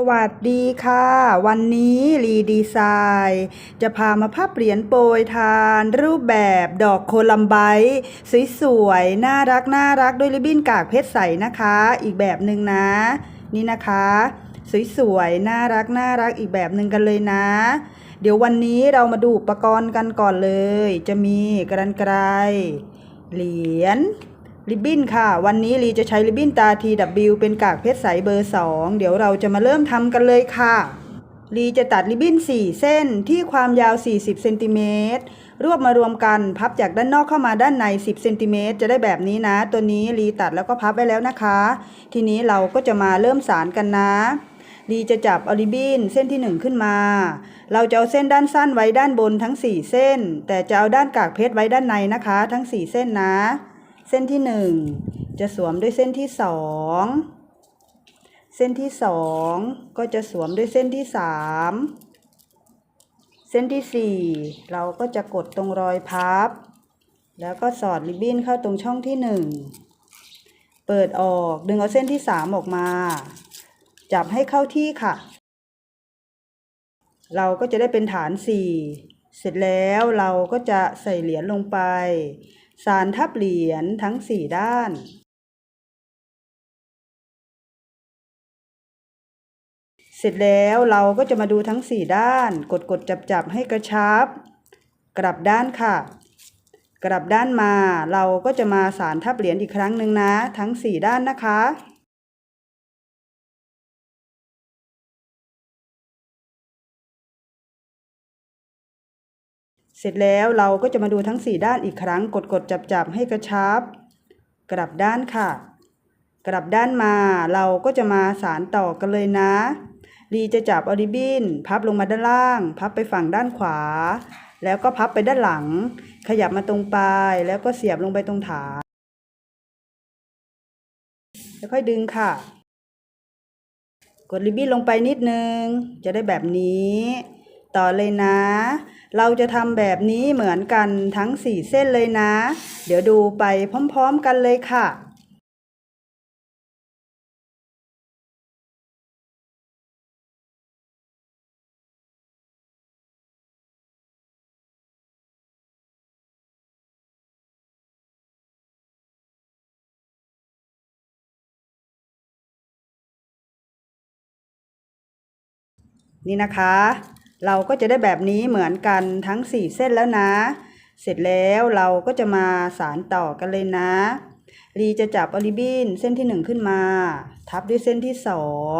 สวัสดีค่ะ วันนี้รีดีไซน์จะพามาภาพเหรียญโปรยทาน รูปแบบดอกโคลัมไบต์สวยๆ น่ารักน่ารักด้วยริบบิ้นกากเพชรใสนะคะ อีกแบบหนึ่งนะ นี่นะคะ สวยๆ น่ารักน่ารักอีกแบบหนึ่งกันเลยนะ เดี๋ยววันนี้เรามาดูอุปกรณ์กันก่อนเลย จะมีกรรไกรเหรียญ ริบบิ้นค่ะ วันนี้ลีจะใช้ริบบิ้นตา TW เป็นกากเพชรใสเบอร์ 2 เดี๋ยวเราจะมาเริ่มทำกันเลยค่ะ ลีจะตัดริบบิ้น 4 เส้นที่ความยาว 40เซนติเมตรรวบมารวมกันพับจากด้านนอกเข้ามาด้านใน 10เซนติเมตรจะได้แบบนี้นะ ตัวนี้ลีตัดแล้วก็พับไว้แล้วนะคะ ทีนี้เราก็จะมาเริ่มสารกันนะลีจะจับอาริบบิ้นเส้นที่ 1 ขึ้นมา เราจะเอาเส้นด้านสั้นไว้ด้านบนทั้ง 4 เส้น แต่จะเอาด้านกากเพชรไว้ด้านในนะคะ ทั้ง 4 เส้นนะ เส้นที่หนึ่งจะสวมด้วยเส้นที่สองเส้นที่สองก็จะสวมด้วยเส้นที่สามเส้นที่สี่เราก็จะกดตรงรอยพับ แล้วก็สอดริบบิ้นเข้าตรงช่องที่หนึ่งเปิดออกดึงเอาเส้นที่สามออกมา จับให้เข้าที่ค่ะ เราก็จะได้เป็นฐานสี่เสร็จแล้วเราก็จะใส่เหรียญลงไป สารทับเหรียญทั้งสี่ด้านเสร็จแล้วเราก็จะมาดูทั้งสี่ด้าน กดกดจับจับให้กระชับ กลับด้านค่ะ กลับด้านมาเราก็จะมาสารทับเหรียญอีกครั้งหนึ่งนะ ทั้งสี่ด้านนะคะ เสร็จแล้วเราก็จะมาดูทั้ง 4 ด้านอีกครั้ง กดกดจับจับให้กระชับ กลับด้านค่ะ กลับด้านมาเราก็จะมาสารต่อกันเลยนะลีจะจับออริบินพับลงมาด้านล่าง พับไปฝั่งด้านขวา แล้วก็พับไปด้านหลัง ขยับมาตรงปลาย แล้วก็เสียบลงไปตรงฐานแล้วค่อยดึงค่ะ กดริบบิ้นลงไปนิดนึง จะได้แบบนี้ ต่อเลยนะ เราจะทำแบบนี้เหมือนกันทั้ง 4 เส้นเลยนะ เดี๋ยวดูไปพร้อมๆกันเลยค่ะนี่นะคะ เราก็จะได้แบบนี้เหมือนกันทั้ง 4 เส้นแล้วนะ เสร็จแล้วเราก็จะมาสารต่อกันเลยนะลีจะจับอริบบินเส้นที่ 1 ขึ้นมา ทับด้วยเส้นที่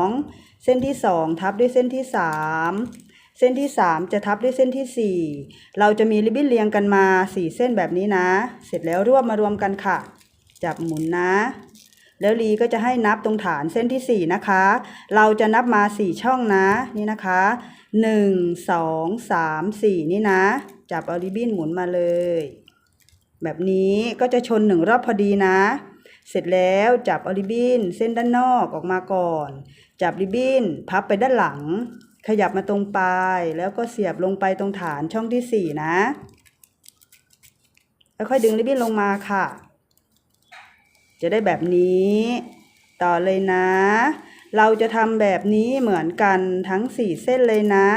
2 เส้นที่ 2 ทับด้วยเส้นที่ 3 เส้นที่ 3 จะทับด้วยเส้นที่ 4 เราจะมีริบบิ้นเรียงกันมา 4 เส้นแบบนี้นะ เสร็จแล้วรวบมารวมกันค่ะ จับหมุนนะแล้วลีก็จะให้นับตรงฐานเส้นที่ 4 นะคะ เราจะนับมา 4 ช่องนะ นี่นะคะ 1 2 3 4นี่นะ จับเอาริบบิ้นหมุนมาเลย แบบนี้ก็จะชนหนึ่งรอบพอดีนะ เสร็จแล้วจับเอาริบบิ้นเส้นด้านนอกออกมาก่อน จับริบบิ้นพับไปด้านหลัง ขยับมาตรงปลายแล้วก็เสียบลงไปตรงฐานช่องที่4นะ แล้วค่อยดึงริบบิ้นลงมาค่ะ จะได้แบบนี้ ต่อเลยนะ เราจะทำแบบนี้เหมือนกันทั้ง 4 เส้นเลยนะ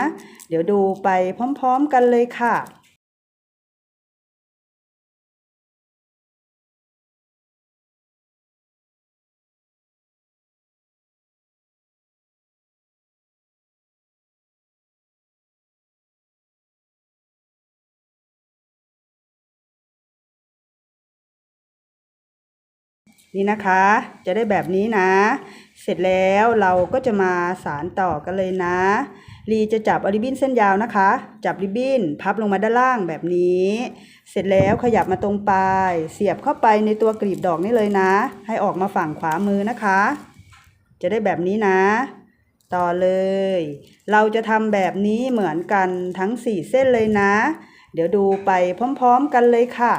เดี๋ยวดูไปพร้อม ๆ กันเลยค่ะ นี่นะคะ จะได้แบบนี้นะ เสร็จแล้วเราก็จะมาสารต่อกันเลยนะลีจะจับอริบบิ้นเส้นยาวนะคะ จับริบบิ้นพับลงมาด้านล่างแบบนี้ เสร็จแล้วขยับมาตรงปลายเสียบเข้าไปในตัวกลีบดอกนี่เลยนะ ให้ออกมาฝั่งขวามือนะคะ จะได้แบบนี้นะ ต่อเลย เราจะทำแบบนี้เหมือนกันทั้ง 4 เส้นเลยนะ เดี๋ยวดูไปพร้อม ๆ กันเลยค่ะ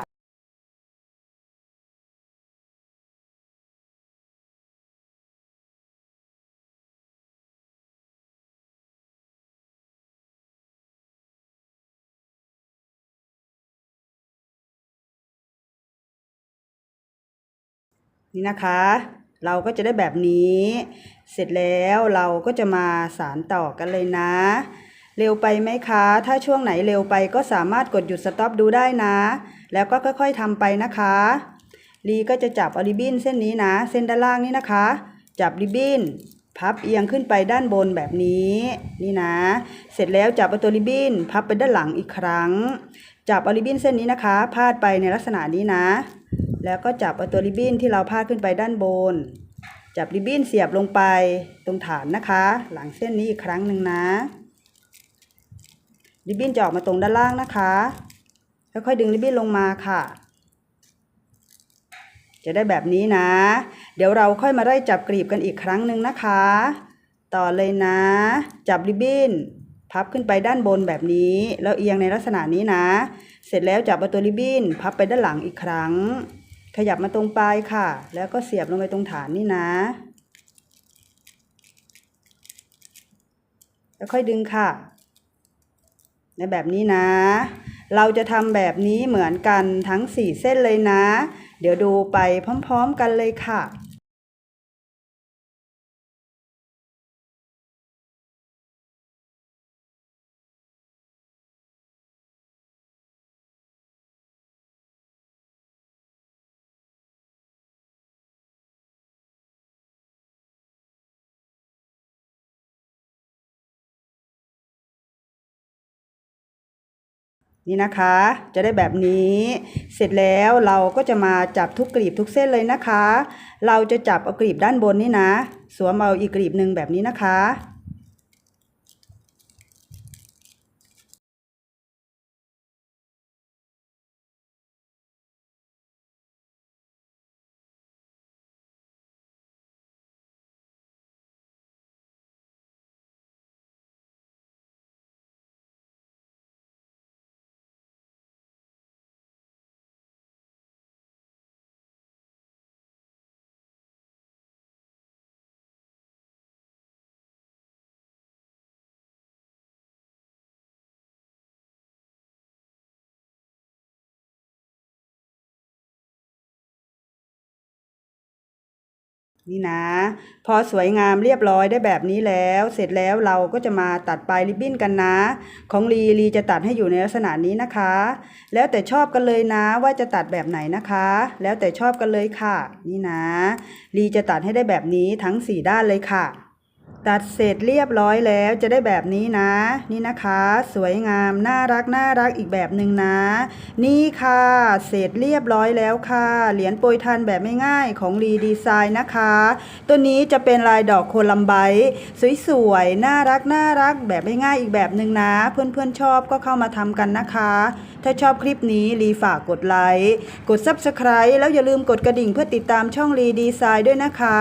นี่นะคะ เราก็จะได้แบบนี้ เสร็จแล้วเราก็จะมาสารต่อกันเลยนะ เร็วไปไหมคะ ถ้าช่วงไหนเร็วไปก็สามารถกดหยุดสต็อปดูได้นะ แล้วก็ค่อยๆทำไปนะคะลีก็จะจับอริบินเส้นนี้นะ เส้นด้านล่างนี่นะคะ จับริบบินพับเอียงขึ้นไปด้านบนแบบนี้ นี่นะ เสร็จแล้วจับเอาตัวริบบินพับไปด้านหลังอีกครั้ง จับอริบบินเส้นนี้นะคะ พาดไปในลักษณะนี้นะ แล้วก็จับเอาตัวริบบิ้นที่เราพาดขึ้นไปด้านบน จับริบบิ้นเสียบลงไปตรงฐานนะคะ หลังเส้นนี้อีกครั้งหนึ่งนะริบบิ้นจะออกมาตรงด้านล่างนะคะค่อยๆดึงริบบิ้นลงมาค่ะ จะได้แบบนี้นะ เดี๋ยวเราค่อยมาไล่จับกรีบกันอีกครั้งหนึ่งนะคะ ต่อเลยนะ จับริบบิ้นพับขึ้นไปด้านบนแบบนี้แล้วเอียงในลักษณะนี้นะ เสร็จแล้วจับเอาตัวริบบิ้นพับไปด้านหลังอีกครั้ง ขยับมาตรงปลายค่ะ แล้วก็เสียบลงไปตรงฐานนี่นะ แล้วค่อยดึงค่ะ ในแบบนี้นะ เราจะทำแบบนี้เหมือนกันทั้ง 4 เส้นเลยนะ เดี๋ยวดูไปพร้อม ๆ กันเลยค่ะ นี่นะคะ จะได้แบบนี้ เสร็จแล้วเราก็จะมาจับทุกกลีบทุกเส้นเลยนะคะ เราจะจับเอากลีบด้านบนนี่นะ สวมเอาอีกกลีบหนึ่งแบบนี้นะคะ นี่นะ พอสวยงามเรียบร้อยได้แบบนี้แล้ว เสร็จแล้วเราก็จะมาตัดปลายริบบิ้นกันนะ ของลีลีจะตัดให้อยู่ในลักษณะนี้นะคะ แล้วแต่ชอบกันเลยนะว่าจะตัดแบบไหนนะคะ แล้วแต่ชอบกันเลยค่ะ นี่นะลีจะตัดให้ได้แบบนี้ทั้ง 4 ด้านเลยค่ะ ตัดเสร็จเรียบร้อยแล้วจะได้แบบนี้นะ นี่นะคะ สวยงามน่ารักน่ารักอีกแบบหนึ่งนะ นี่ค่ะ เสร็จเรียบร้อยแล้วค่ะ เหรียญโปรยทานแบบไม่ง่ายของรีดีไซน์นะคะ ตัวนี้จะเป็นลายดอกโคลัมไบต์สวยๆน่ารักน่ารักแบบไม่ง่ายอีกแบบหนึ่งนะ เพื่อนๆชอบก็เข้ามาทำกันนะคะ ถ้าชอบคลิปนี้รีฝากกดไลค์กด Subscribe แล้วอย่าลืมกดกระดิ่งเพื่อติดตามช่องรีดีไซน์ด้วยนะคะ